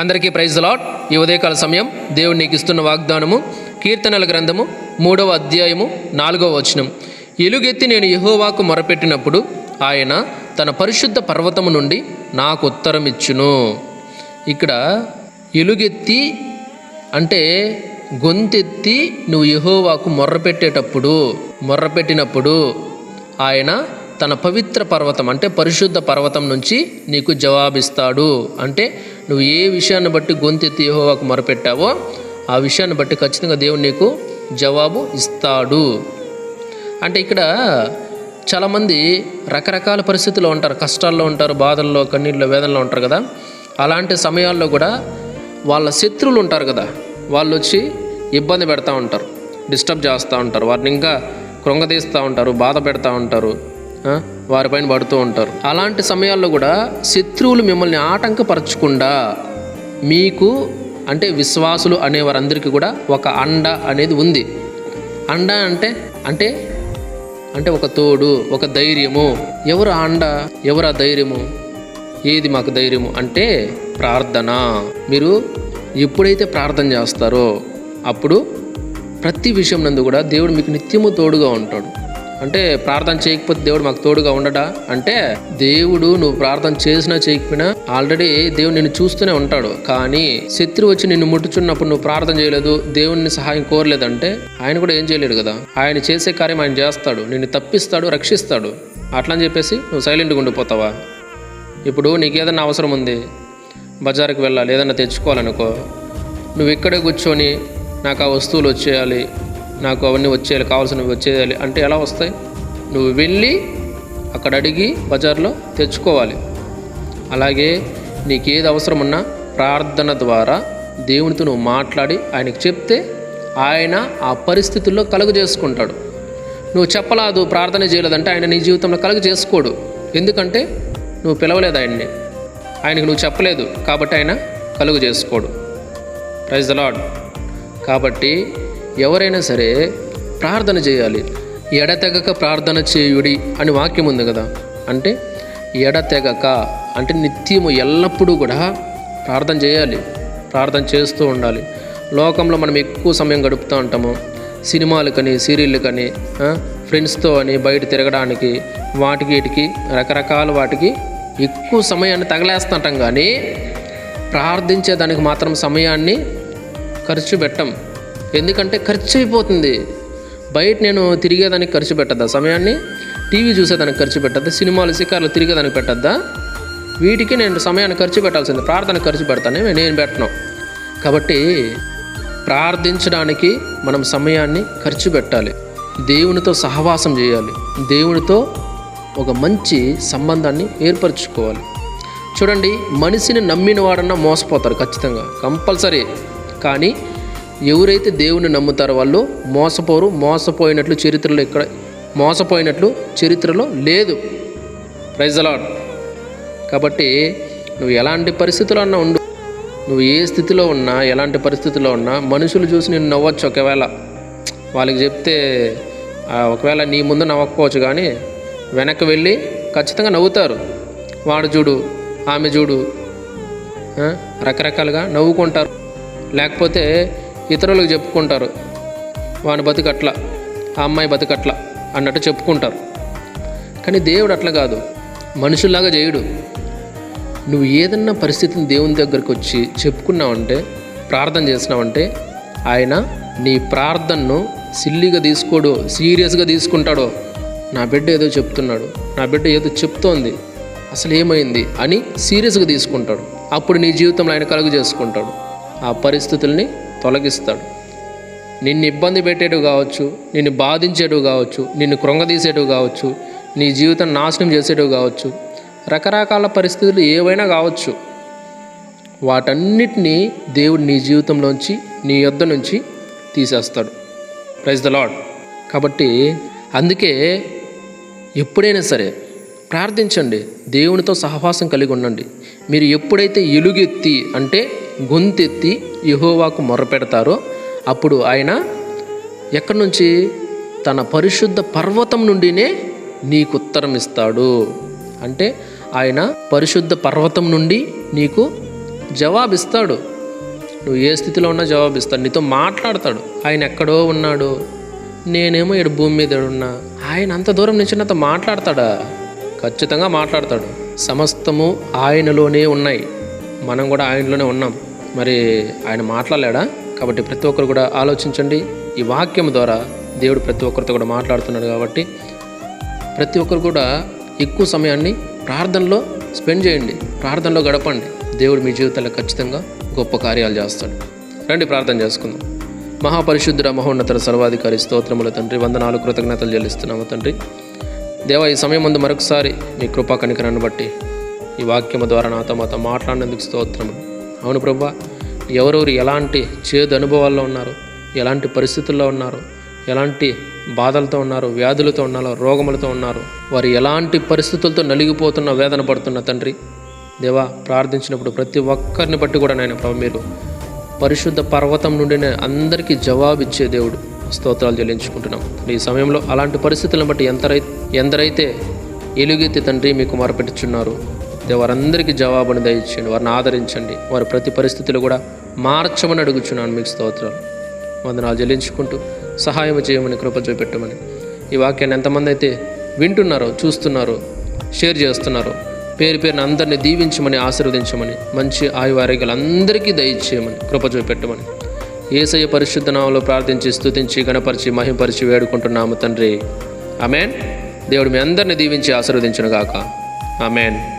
అందరికీ praise lot ఈ ఉదయకాల సమయం దేవుడు నీకు ఇస్తున్న వాగ్దానము కీర్తనల గ్రంథము మూడవ అధ్యాయము నాలుగవ వచనం. ఎలుగెత్తి నేను యహోవాకు మొరపెట్టినప్పుడు ఆయన తన పరిశుద్ధ పర్వతము నుండి నాకు ఉత్తరం ఇచ్చును. ఇక్కడ ఎలుగెత్తి అంటే గొంతెత్తి నువ్వు యహోవాకు మొర్రపెట్టేటప్పుడు మొర్రపెట్టినప్పుడు ఆయన తన పవిత్ర పర్వతం అంటే పరిశుద్ధ పర్వతం నుంచి నీకు జవాబిస్తాడు. అంటే నువ్వు ఏ విషయాన్ని బట్టి గొంతెత్తి యహోవాకు మొరపెట్టావో ఆ విషయాన్ని బట్టి ఖచ్చితంగా దేవుడు నీకు జవాబు ఇస్తాడు. అంటే ఇక్కడ చాలామంది రకరకాల పరిస్థితుల్లో ఉంటారు. కష్టాల్లో ఉంటారు బాధల్లో కన్నీళ్ళలో వేదనలో ఉంటారు కదా. అలాంటి సమయాల్లో కూడా వాళ్ళ శత్రువులు ఉంటారు కదా. వాళ్ళు వచ్చి ఇబ్బంది పెడతా ఉంటారు. డిస్టర్బ్ చేస్తూ ఉంటారు. వారిని ఇంకా కృంగదీస్తూ ఉంటారు బాధ పెడతా ఉంటారు. వారిపైన పడుతూ ఉంటారు. అలాంటి సమయాల్లో కూడా శత్రువులు మిమ్మల్ని ఆటంకపరచకుండా మీకు అంటే విశ్వాసులు అనే వారందరికీ కూడా ఒక అండ అనేది ఉంది. అండ అంటే అంటే అంటే ఒక తోడు ఒక ధైర్యము. ఎవరు ఆ అండ? ఎవరు ఆ ధైర్యము? ఏది మాకు ధైర్యము? అంటే ప్రార్థన. మీరు ఎప్పుడైతే ప్రార్థన చేస్తారో అప్పుడు ప్రతి విషయం నందు కూడా దేవుడు మీకు నిత్యము తోడుగా ఉంటాడు. అంటే ప్రార్థన చేయకపోతే దేవుడు మాకు తోడుగా ఉండడా? అంటే దేవుడు నువ్వు ప్రార్థన చేసినా చేయకపోయినా ఆల్రెడీ దేవుడు నిన్ను చూస్తూనే ఉంటాడు. కానీ శత్రువు వచ్చి నిన్ను ముట్టుచున్నప్పుడు నువ్వు ప్రార్థన చేయలేదు దేవుడిని సహాయం కోరలేదంటే ఆయన కూడా ఏం చేయలేడు కదా? ఆయన చేసే కార్యం ఆయన చేస్తాడు నిన్ను తప్పిస్తాడు రక్షిస్తాడు. అట్లా అని చెప్పేసి నువ్వు సైలెంట్గా ఉండిపోతావా? ఇప్పుడు నీకు ఏదైనా అవసరం ఉంది బజార్కి వెళ్ళాలి ఏదైనా తెచ్చుకోవాలనుకో నువ్వు ఇక్కడే కూర్చొని నాకు ఆ వస్తువులు వచ్చేయాలి నాకు అవన్నీ వచ్చేయాలి కావాల్సినవి వచ్చేయాలి అంటే ఎలా వస్తాయి? నువ్వు వెళ్ళి అక్కడ అడిగి బజార్లో తెచ్చుకోవాలి. అలాగే నీకు ఏది అవసరం ఉన్నా ప్రార్థన ద్వారా దేవునితో నువ్వు మాట్లాడి ఆయనకు చెప్తే ఆయన ఆ పరిస్థితుల్లో కలుగు చేసుకుంటాడు. నువ్వు చెప్పలేదు ప్రార్థన చేయలేదంటే ఆయన నీ జీవితంలో కలుగు చేసుకోడు. ఎందుకంటే నువ్వు పిలవలేదు ఆయన్ని. ఆయనకు నువ్వు చెప్పలేదు కాబట్టి ఆయన కలుగు చేసుకోడు. ప్రైజ్ ద లాడ్ కాబట్టి ఎవరైనా సరే ప్రార్థన చేయాలి. ఎడతెగక ప్రార్థన చేయుడి అని వాక్యం ఉంది కదా. అంటే ఎడతెగక అంటే నిత్యము ఎల్లప్పుడూ కూడా ప్రార్థన చేయాలి. ప్రార్థన చేస్తూ ఉండాలి. లోకంలో మనం ఎక్కువ సమయం గడుపుతూ ఉంటాము. సినిమాలు కానీ కానీ ఫ్రెండ్స్తో అని బయట తిరగడానికి వాటికి వీటికి రకరకాల వాటికి ఎక్కువ సమయాన్ని తగలేస్తుంటాం కానీ ప్రార్థించేదానికి మాత్రం సమయాన్ని ఖర్చు పెట్టం. ఎందుకంటే ఖర్చు అయిపోతుంది. బయట నేను తిరిగేదానికి ఖర్చు పెట్టద్దా? సమయాన్ని టీవీ చూసేదానికి ఖర్చు పెట్టద్దా? సినిమాలు శిఖర్లు తిరిగేదానికి పెట్టద్దా? వీటికి నేను సమయాన్ని ఖర్చు పెట్టాల్సింది ప్రార్థన ఖర్చు పెడతానే నేను పెట్టను. కాబట్టి ప్రార్థించడానికి మనం సమయాన్ని ఖర్చు పెట్టాలి. దేవునితో సహవాసం చేయాలి. దేవునితో ఒక మంచి సంబంధాన్ని ఏర్పరచుకోవాలి. చూడండి మనిషిని నమ్మిన వాడన్నా మోసపోతారు ఖచ్చితంగా. కంపల్సరీ. కానీ ఎవరైతే దేవుని నమ్ముతారో వాళ్ళు మోసపోరు మోసపోయినట్లు చరిత్రలో ఇక్కడ మోసపోయినట్లు చరిత్రలో లేదు. ప్రైజ్ అలాడ్ కాబట్టి నువ్వు ఎలాంటి పరిస్థితుల్లో అన్నా ఉండు. నువ్వు ఏ స్థితిలో ఉన్నా ఎలాంటి పరిస్థితిలో ఉన్నా మనుషులు చూసి నేను నవ్వచ్చు ఒకవేళ. వాళ్ళకి చెప్తే ఒకవేళ నీ ముందు నవ్వకపోవచ్చు కానీ వెనక్కి వెళ్ళి ఖచ్చితంగా నవ్వుతారు. వాడు చూడు ఆమె చూడు రకరకాలుగా నవ్వుకుంటారు. లేకపోతే ఇతరులకు చెప్పుకుంటారు. వాని బతుకట్ల ఆ అమ్మాయి బతుకట్ల అన్నట్టు చెప్పుకుంటారు. కానీ దేవుడు అట్లా కాదు. మనుషుల్లాగా చేయడు నువ్వు ఏదన్నా పరిస్థితిని దేవుని దగ్గరికి వచ్చి చెప్పుకున్నావంటే ప్రార్థన చేసినావంటే ఆయన నీ ప్రార్థనను సిల్లిగా తీసుకోడు సీరియస్గా తీసుకుంటాడో. నా బిడ్డ ఏదో చెప్తున్నాడు నా బిడ్డ ఏదో చెప్తోంది అసలు ఏమైంది అని సీరియస్గా తీసుకుంటాడు. అప్పుడు నీ జీవితంలో ఆయన కలుగు చేసుకుంటాడు. ఆ పరిస్థితుల్ని తొలగిస్తాడు. నిన్ను ఇబ్బంది పెట్టేటివి కావచ్చు నిన్ను బాధించేటివి కావచ్చు నిన్ను కృంగదీసేటివి కావచ్చు నీ జీవితం నాశనం చేసేటివి కావచ్చు రకరకాల పరిస్థితులు ఏవైనా కావచ్చు. వాటన్నిటినీ దేవుడు నీ జీవితంలోంచి నీ యొద్ద నుంచి తీసేస్తాడు. ప్రైజ్ ద లాడ్ కాబట్టి అందుకే ఎప్పుడైనా సరే ప్రార్థించండి. దేవునితో సహవాసం కలిగి ఉండండి. మీరు ఎప్పుడైతే ఎలుగెత్తి అంటే గొంతెత్తి యహోవాకు మొర్రపెడతారో అప్పుడు ఆయన ఎక్కడి నుంచి తన పరిశుద్ధ పర్వతం నుండినే నీకు ఉత్తరం ఇస్తాడు. అంటే ఆయన పరిశుద్ధ పర్వతం నుండి నీకు జవాబిస్తాడు నువ్వు ఏ స్థితిలో ఉన్నా జవాబిస్తాడు నీతో మాట్లాడతాడు. ఆయన ఎక్కడో ఉన్నాడు. నేనేమో ఇక్కడ భూమి మీద ఉన్నా. ఆయన అంత దూరం నుంచి నాతో మాట్లాడతాడా? ఖచ్చితంగా మాట్లాడతాడు. సమస్తము ఆయనలోనే ఉన్నాయి. మనం కూడా ఆయనలోనే ఉన్నాం. మరి ఆయన మాట్లాడలేడా? కాబట్టి ప్రతి ఒక్కరు కూడా ఆలోచించండి. ఈ వాక్యం ద్వారా దేవుడు ప్రతి ఒక్కరితో కూడా మాట్లాడుతున్నాడు కాబట్టి ప్రతి ఒక్కరు కూడా ఎక్కువ సమయాన్ని ప్రార్థనలో స్పెండ్ చేయండి. ప్రార్థనలో గడపండి. దేవుడు మీ జీవితంలో ఖచ్చితంగా గొప్ప కార్యాలు చేస్తాడు. రండి ప్రార్థన చేసుకుందాం. మహాపరిశుద్ధుడ మహోన్నత సర్వాధికారి స్తోత్రముల తండ్రి వందనాలు కృతజ్ఞతలు చెల్లిస్తున్నాము తండ్రి. దేవ ఈ సమయం ముందు మరొకసారి మీ కృపా కనికరాన్ని బట్టి ఈ వాక్యము ద్వారా నాతో మాతో మాట్లాడినందుకు స్తోత్రము అవును ప్రభా. ఎవరెవరు ఎలాంటి చేదు అనుభవాల్లో ఉన్నారు ఎలాంటి పరిస్థితుల్లో ఉన్నారు ఎలాంటి బాధలతో ఉన్నారు వ్యాధులతో ఉన్నారు రోగములతో ఉన్నారు వారు ఎలాంటి పరిస్థితులతో నలిగిపోతున్న వేదన పడుతున్న తండ్రి. దేవా ప్రార్థించినప్పుడు ప్రతి ఒక్కరిని బట్టి కూడా నాయన ప్రభు మీరు పరిశుద్ధ పర్వతం నుండినే అందరికీ జవాబిచ్చే దేవుడు. స్తోత్రాలు చెల్లించుకుంటున్నాం. ఈ సమయంలో అలాంటి పరిస్థితులను బట్టి ఎంతరై ఎందరైతే ఎలుగెత్తి తండ్రి మీకు మొరపెట్టుచున్నారు వారందరికీ జవాబును దయచేయండి వారిని ఆదరించండి వారి ప్రతి పరిస్థితులు కూడా మార్చమని అడుగుచున్నాను మీకు స్తోత్రాలు. వందనాలు చెల్లించుకుంటూ సహాయం చేయమని కృప చూపెట్టమని. ఈ వాక్యాన్ని ఎంతమంది అయితే వింటున్నారో చూస్తున్నారో షేర్ చేస్తున్నారో పేరు పేరున అందరినీ దీవించమని ఆశీర్వదించమని మంచి ఆయువారోగ్యాలు అందరికీ దయచేయమని కృప చూపెట్టమని. ఏసయ్య పరిశుద్ధ నామంలో ప్రార్థించి స్తుతించి గణపరిచి మహింపరిచి వేడుకుంటున్నాము తండ్రి. ఆమెన్. దేవుడు మీ అందరిని దీవించి ఆశీర్వదించును గాక ఆమెన్.